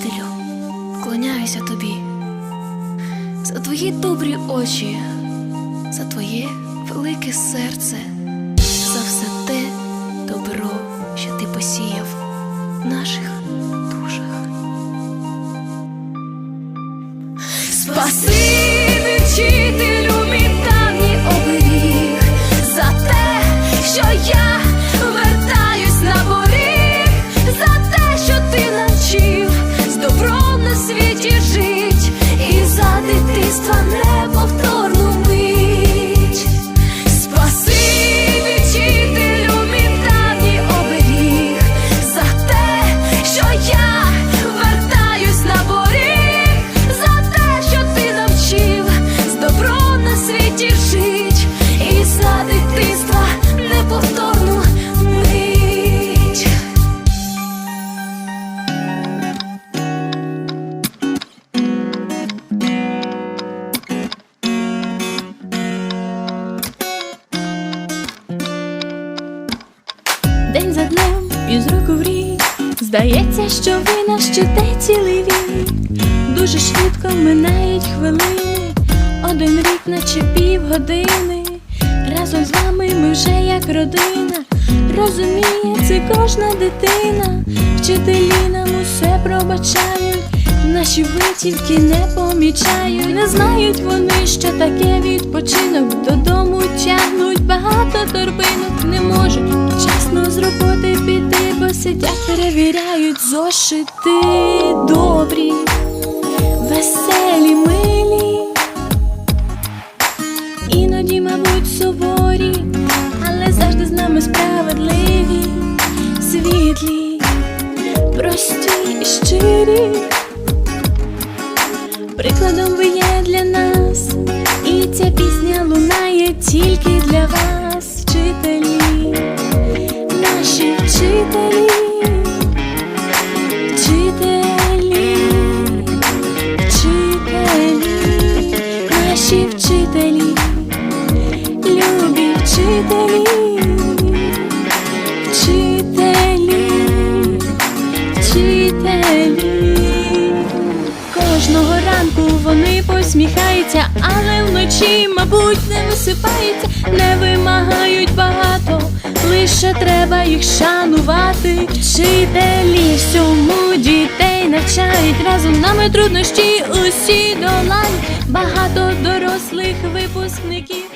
вчителю, вклоняюся тобі. За твої добрі очі, за твоє велике серце, добром Здається, що ви нас чите цілий вік. Дуже швидко минають хвилини. Один рік, наче півгодини. Разом з вами ми вже як родина. Розуміє це кожна дитина. Вчителі нам усе пробачають Наші витівки не помічають, не знають вони, що таке відпочинок. Додому тягнуть багато торбинок, не можуть вчасно з роботи піти, бо сидять, перевіряють зошити добрі, веселі, милі, іноді, мабуть, суворі, але завжди з нами справедливі, світлі, прості і щирі. Прикладом ви є для нас, вони посміхаються, але вночі, мабуть, не висипається, не вимагають багато, лише треба їх шанувати. Вчителі всьому дітей навчають разом нами труднощі усі долають. Багато дорослих випускників.